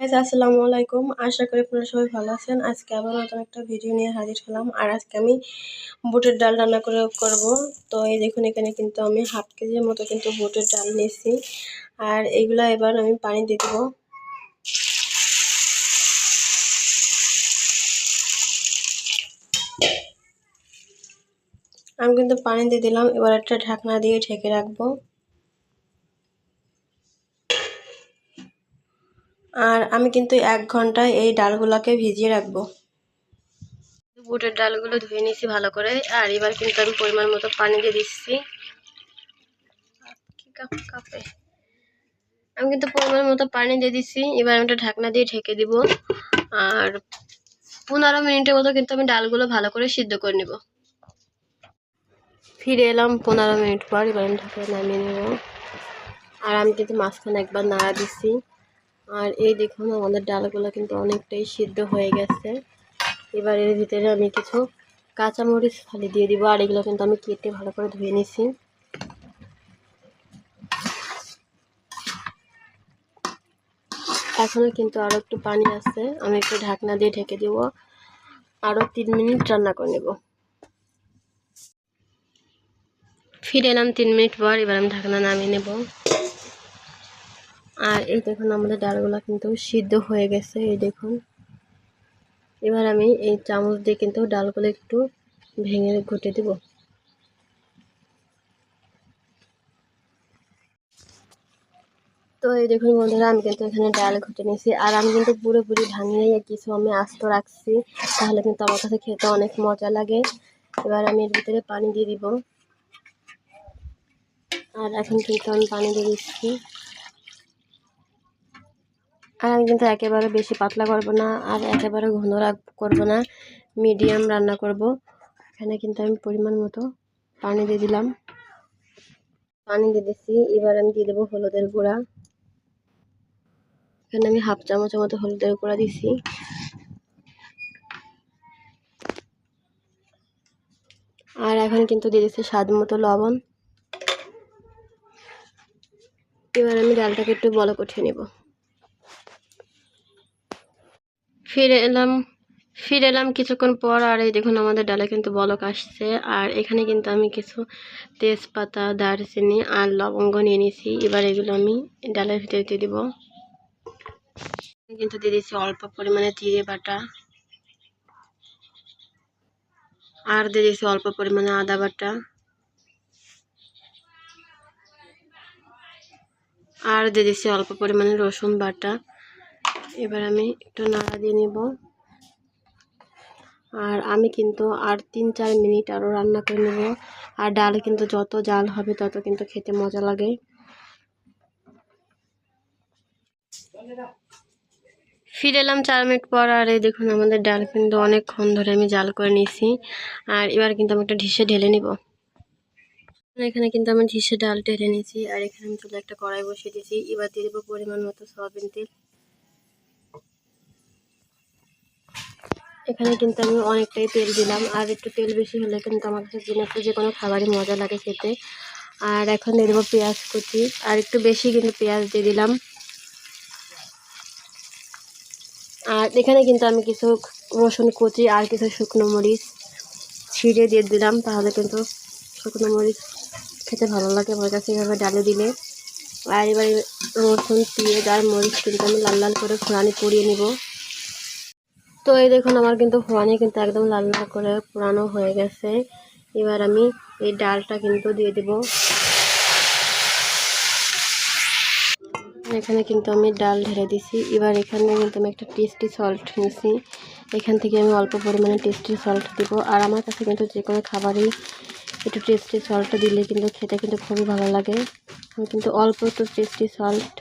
আসসালামু আলাইকুম। আশা করি আপনারা সবাই ভালো আছেন। আজকে আবার নতুন একটা ভিডিও নিয়ে হাজির হলাম। আর আজকে আমি বুটের ডাল রান্না করে করব। তো এই দেখুন, এখানে কিন্তু আমি হাফ কেজির মতো কিন্তু বুটের ডাল নিয়েছি। আর এইগুলা এবার আমি পানি দিয়ে দেবো। আমি কিন্তু পানি দিয়ে দিলাম। এবার একটা ঢাকনা দিয়ে ঢেকে রাখব। আর আমি কিন্তু এক ঘন্টায় এই ডালগুলোকে ভিজিয়ে রাখব। বুটের ডালগুলো ধুয়ে নিয়েছি ভালো করে। আর এবার কিন্তু আমি পরিমাণ মতো পানি দিয়ে দিচ্ছি। আমি কিন্তু পরিমাণ মতো পানি দিয়ে দিচ্ছি। এবার আমি একটা ঢাকনা দিয়ে ঢেকে দিব। আর পনেরো মিনিটের মতো কিন্তু আমি ডালগুলো ভালো করে সিদ্ধ করে নেব। ফিরে এলাম পনেরো মিনিট পর। এবার আমি ঢাকা নামিয়ে নেব। আর আমি কিন্তু মাঝখানে একবার নাড়া দিচ্ছি। আর এই দেখুন, আমাদের ডালগুলো কিন্তু অনেকটাই সিদ্ধ হয়ে গেছে। এবার এর ভিতরে আমি কিছু কাঁচামরিচ ফালি দিয়ে দিব, আর এগুলো কিন্তু আমি কেটে ভালো করে ধুয়ে নিছি। এখনও কিন্তু আরও একটু পানি আছে, আমি একটু ঢাকনা দিয়ে ঢেকে দেব। আরও তিন মিনিট রান্না করে নেব। ফিরে এলাম তিন মিনিট পর, এবার আমি ঢাকনা নামিয়ে নেব। আর এই দেখুন আমাদের ডালগুলো কিন্তু সিদ্ধ হয়ে গেছে, এই দেখুন। এবার আমি এই চামচ দিয়ে কিন্তু ডালগুলো একটু ভেঙে ঘুটে দেব। তো এই দেখুন বন্ধুরা, আমি কিন্তু এখানে ডাল ঘুটে নিয়েছি। আর আমি কিন্তু পুরোপুরি ভাঙিয়ে কিছু আমি আস্ত রাখছি, তাহলে কিন্তু আমার কাছে খেতে অনেক মজা লাগে। এবার আমি এর ভিতরে পানি দিয়ে দিব। আর এখন কিন্তু আমি পানি দিয়ে দিচ্ছি। আর আমি কিন্তু একেবারে বেশি পাতলা করব না আর একেবারে ঘন করব না মিডিয়াম রান্না করব। এখানে কিন্তু আমি পরিমাণ মতো পানি দিয়ে দিলাম। পানি দিয়ে দিচ্ছি এবার আমি দিয়ে দেবো হলুদের গুঁড়া। এখানে আমি হাফ চামচের মতো হলুদের গুঁড়া দিছি। আর এখন কিন্তু দিয়ে দিচ্ছি স্বাদ মতো লবণ। এবার আমি ডালটাকে একটু বলো কঠিয়ে নেব। ফিরে এলাম। ফিরে এলাম কিছুক্ষণ পর, আর এই দেখুন আমাদের ডালে কিন্তু বলক আসছে। আর এখানে কিন্তু আমি কিছু তেজপাতা, দারচিনি আর লবঙ্গ নিয়ে নিয়েছি। এবার এগুলো আমি ডালের ভিতরে দিয়ে দিব। কিন্তু দিয়ে দিচ্ছি অল্প পরিমাণে জিরে বাটা। আর দিয়ে দিচ্ছি অল্প পরিমাণে আদা বাটা। আর দিয়ে দিচ্ছি অল্প পরিমাণে রসুন বাটা। এবার আমি একটু নাড়া দিয়ে নেব। আর আমি কিন্তু আর তিন, চার মিনিট আরও রান্না করে নেব। আর ডাল কিন্তু যত জাল হবে তত কিন্তু খেতে মজা লাগে। ফিরে এলাম চার মিনিট পর, আর এই দেখুন আমাদের ডাল কিন্তু অনেকক্ষণ ধরে আমি জাল করে নিয়েছি। আর এবার কিন্তু আমি একটা ঢিসে ঢেলে নিব। এখানে কিন্তু আমি ঢিসে ডাল ঢেলে নিয়েছি। আর এখানে আমি চলে একটা কড়াই বসিয়ে দিয়েছি। এবার দিয়ে দেবো পরিমাণ মতো সয়াবিন তেল। এখানে কিন্তু আমি অনেকটাই তেল দিলাম। আর একটু তেল বেশি হলে কিন্তু আমার কাছে জিনিসটা যে কোনো খাবারই মজা লাগে খেতে। আর এখন দিয়ে দেবো পেঁয়াজ কুচি। আর একটু বেশি কিন্তু পেঁয়াজ দিয়ে দিলাম। আর এখানে কিন্তু আমি কিছু রসুন কুচি আর কিছু শুকনো মরিচ ছিঁড়ে দিয়ে দিলাম। তাহলে কিন্তু শুকনো মরিচ খেতে ভালো লাগে আমার কাছে এভাবে ডালে দিলে। আর এবার রসুন, পেঁয়াজ আর মরিচ কিন্তু আমি লাল লাল করে ফোড়ানি পরিয়ে নিব। তো এই দেখুন, আমার কিন্তু ফোড়ানি কিন্তু একদম লাল লাল করে পোড়ানো হয়ে গেছে। এবার আমি এই ডালটা কিন্তু দিয়ে দেব। এখানে কিন্তু আমি ডাল ঢেলে দিছি। এবার এখানে কিন্তু আমি একটা টেস্টি সল্ট নিয়েছি এখান থেকে আমি অল্প পরিমাণে টেস্টি সল্ট দিব। আর আমার কাছে কিন্তু যে কোনো খাবারই একটু টেস্টি সল্টটা দিলে কিন্তু খেতে কিন্তু খুবই ভালো লাগে। আমি কিন্তু অল্প একটু টেস্টি সল্ট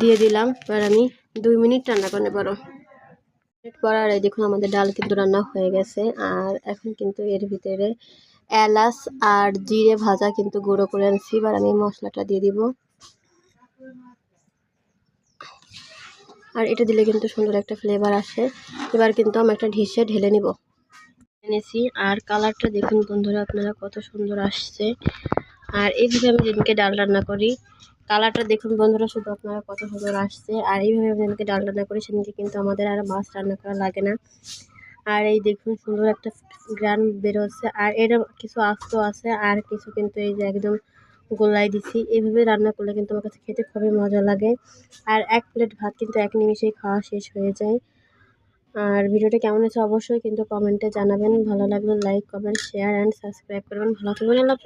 দিয়ে দিলাম। এবার আমি দুই মিনিট রান্না করে পারো মিনিট পর আর এই দেখুন আমাদের ডাল কিন্তু রান্না হয়ে গেছে। আর এখন কিন্তু এর ভিতরে এলাচ আর জিরে ভাজা কিন্তু গুঁড়ো করে আনছি এবার আমি মশলাটা দিয়ে দিব। আর এটা দিলে কিন্তু সুন্দর একটা ফ্লেভার আসে। এবার কিন্তু আমি একটা ঢিসে ঢেলে নিব। এনেছি। আর কালারটা দেখুন বন্ধুরা, আপনারা কত সুন্দর আসছে। আর এইভাবে আমি যেদিনকে ডাল রান্না করি কালারটা দেখুন বন্ধুরা, শুধু আপনারা কত সুন্দর আসছে। আর এইভাবে আমি ডাল রান্না করি সেদিনকে কিন্তু আমাদের আর মাছ রান্না করা লাগে না। আর এই দেখুন সুন্দর একটা গ্রান বেরোচ্ছে। আর এর কিছু আস্ত আছে, আর কিছু কিন্তু এই যে একদম গোলাই দিছি এইভাবে রান্না করলে কিন্তু আমার কাছে খেতে খুবই মজা লাগে। আর এক প্লেট ভাত কিন্তু এক নিমিষেই খাওয়া শেষ হয়ে যায়। আর ভিডিওটা কেমন হয়েছে অবশ্যই কিন্তু কমেন্টে জানাবেন। ভালো লাগলে like, comment share and subscribe করবেন। ভালো থাকবেন, আল্লাহ